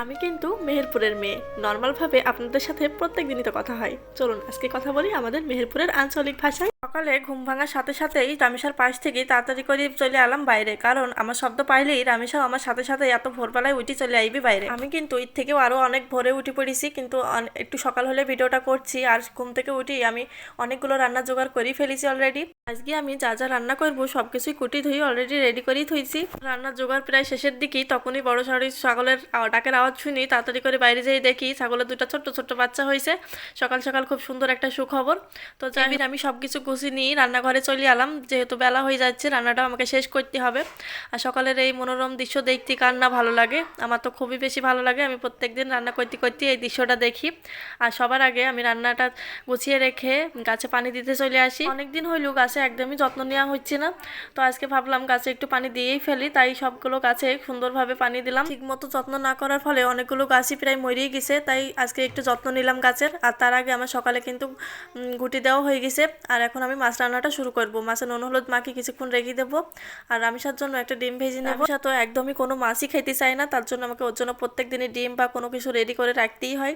আমি কিন্তু মেহেরপুরের মেয়ে। নর্মালভাবে আপনাদের সাথে প্রত্যেক দিনই তো কথা হয়। চলুন আজকে কথা বলি আমাদের মেহেরপুরের আঞ্চলিক ভাষায়। সকালে ঘুম ভাঙার সাথে সাথেই রামেশার পাশ থেকে তাড়াতাড়ি করে চলে এলাম বাইরে। কারণ আমার শব্দ পাইলেই রামেশাও আমার সাথে সাথে এত ভোরবেলায় উঠি চলে আইবি বাইরে। আমি কিন্তু এর থেকেও আরও অনেক ভোরে উঠে পড়েছি, কিন্তু একটু সকাল হলে ভিডিওটা করছি আর ঘুম থেকে উঠি আমি অনেকগুলো রান্না জোগাড় করে ফেলেছি অলরেডি আজকে আমি যা যা রান্না করব সব কিছুই কুটি ধুই অলরেডি রেডি করেই থইছি। রান্নার জোগাড় প্রায় শেষের দিকেই তখনই বড় সড়ি ছাগলের ডাকের আওয়াজ শুনি তাড়াতাড়ি করে বাইরে যেয়ে দেখি ছাগলের দুটো ছোট্ট ছোট্ট বাচ্চা হয়েছে সকাল সকাল খুব সুন্দর একটা সুখবর। তো যাই আমি সব কিছু নিয়ে রান্নাঘরে চলে এলাম, যেহেতু বেলা হয়ে যাচ্ছে, রান্নাটাও আমাকে শেষ করতে হবে। আর সকালের এই মনোরম দৃশ্য দেখতে কার না ভালো লাগে? আমার তো খুবই বেশি ভালো লাগে, আমি প্রত্যেকদিন রান্না করতে করতে এই দৃশ্যটা দেখি। আর সবার আগে আমি রান্নাটা গুছিয়ে রেখে গাছে পানি দিতে চলে আসি। অনেকদিন হইল গাছে একদমই যত্ন নেওয়া হচ্ছে না, তো আজকে ভাবলাম গাছে একটু পানি দিয়েই ফেলি, তাই সবগুলো গাছে সুন্দরভাবে পানি দিলাম। ঠিকমতো যত্ন না করার ফলে অনেকগুলো গাছই প্রায় মরিয়ে গেছে, তাই আজকে একটু যত্ন নিলাম গাছের। আর তার আগে আমার সকালে কিন্তু গুটি দেওয়া হয়ে গেছে। আর এখন আমি মাছ রান্নাটা শুরু করব। মাছের নুন হলুদ মাকে কিছুক্ষণ রেখে দেবো। আর রামিসার জন্য একটা ডিম ভেজে নেব। রামিসা তো একদমই কোনো মাছই খেতে চায় না তার জন্য আমাকে ওর জন্য প্রত্যেক দিনই ডিম বা কোনো কিছু রেডি করে রাখতেই হয়।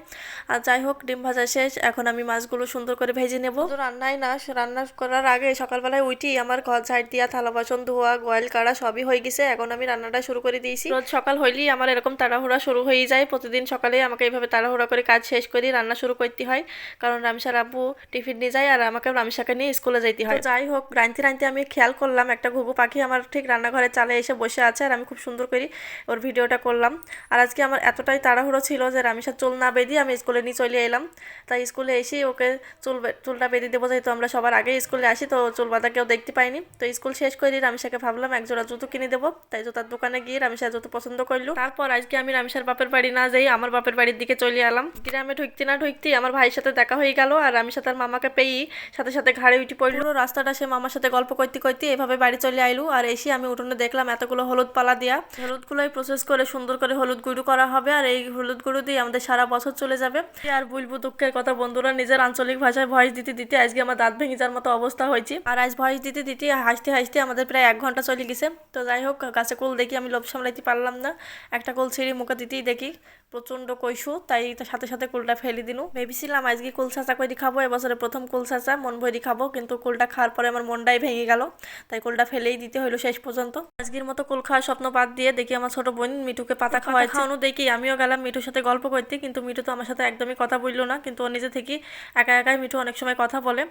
আর যাই হোক ডিম ভাজা শেষ। এখন আমি মাছগুলো সুন্দর করে ভেজে নেব। তো রান্নাই না রান্না করার আগে সকালবেলায় উঠি আমার ঘর ঝাড় দিয়া থালা বাসন ধোয়া গোয়াল কাড়া সবই হয়ে গেছে। এখন আমি রান্নাটা শুরু করে দিয়েছি। রোজ সকাল হইলেই আমার এরকম তাড়াহুড়া শুরু হয়ে যায়। প্রতিদিন সকালে আমাকে এইভাবে তাড়াহুড়া করে কাজ শেষ করি রান্না শুরু করতে হয়। কারণ রামসার আব্বু টিফিন নিয়ে যায় আর আমাকে রামসাকে নিয়ে স্কুলে যাইতে হয়। তো যাই হোক রাঁধতে রাঁধতে আমি খেয়াল করলাম একটা ঘুঘু পাখি আমার ঠিক রান্নাঘরে চালে এসে বসে আছে আর আমি খুব সুন্দর করে ওর ভিডিওটা করলাম। আর আজকে আমার এতটাই তাড়াহুড়ো ছিল যে রামিসার চুল না বেঁধে আমি স্কুলে নিয়ে চলে এলাম। তাই স্কুলে এসেই ওকে চুল চুলটা বেঁধে দেবো যেহেতু আমরা সবার আগে স্কুলে আসি তো চুল বাঁধা কেউ দেখতে পাইনি তো স্কুল শেষ করে রামিসাকে ভাবলাম এক জোড়া জুতো কিনে দেবো। তাই জুতার দোকানে গিয়ে রামিসা জুতো পছন্দ করল। তারপর আজকে আমি রামিসার বাপের বাড়ি না যাই আমার বাপের বাড়ির দিকে চলে এলাম। গ্রামে ঢুকতে না ঢুকতেই আমার ভাইয়ের সাথে দেখা হয়ে গেল আর রামিসা তার মামাকে পেয়েই সাথে সাথে ঘাড়ে উঠে পড়ল, রাস্তাটা সে মামার সাথে গল্প করতে করতে এভাবে বাড়ি চলে আইলু। আর এসে আমি উঠোনে দেখলাম এতগুলো হলুদ পালা দিয়া। হলুদগুলোই প্রসেস করে সুন্দর করে হলুদ গুঁড়ো করা হবে আর এই হলুদ গুঁড়ো দিয়ে আমাদের সারা বছর চলে যাবে। আর বলব দুঃখের কথা, বন্ধুরা নিজের আঞ্চলিক ভাষায় ভয়েস দিতে দিতে আজকে আমার দাঁত ভেঙে যাওয়ার মতো অবস্থা হয়েছে। আর আজ ভয়েস দিতে দিতে হাসতে হাসতে আমাদের প্রায় এক ঘণ্টা চলে গেছে। তো যাই হোক, গাছে কোল দেখি, আমি লোভ সামলাইতে পারলাম না। একটা কোল ছিঁড়ি মুখে দিতেই দেখি প্রচণ্ড কৈশু তাই সাথে সাথে কুলটা ফেলে দিনু। ভেবেছিলাম আজকে কুল চাচা করে খাব, এবছরে প্রথম কুল চাচা, মন ভরি খাব, কিন্তু কুলটা খাওয়ার পরে আমার মনটাই ভেঙে গেল। তাই কুলটা ফেলেই দিতে হলো শেষ পর্যন্ত। আজকের মতো কুল খাওয়ার স্বপ্ন বাদ দিয়ে দেখি আমার ছোট বোন মিঠুকে পাতা খাওয়া খাওয়ানো দেখি আমিও গেলাম মিঠুর সাথে গল্প করতে কিন্তু মিঠু তো আমার সাথে একদমই কথা বলল না কিন্তু ও নিজে থেকে একা একাই মিঠু অনেক সময় কথা বলে।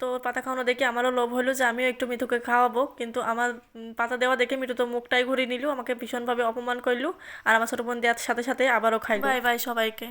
তো ওর পাতা খাওয়ানো দেখে আমারও লোভ হলো যে আমিও একটু মিঠুকে খাওয়াবো কিন্তু আমার পাতা দেওয়া দেখে মিঠু তো মুখটাই ঘুরিয়ে নিল আমাকে ভীষণভাবে অপমান করল। আর আমার ছোট বোন দেওয়ার সাথে সাথে আবারও খাই বাই বাই সবাইকে।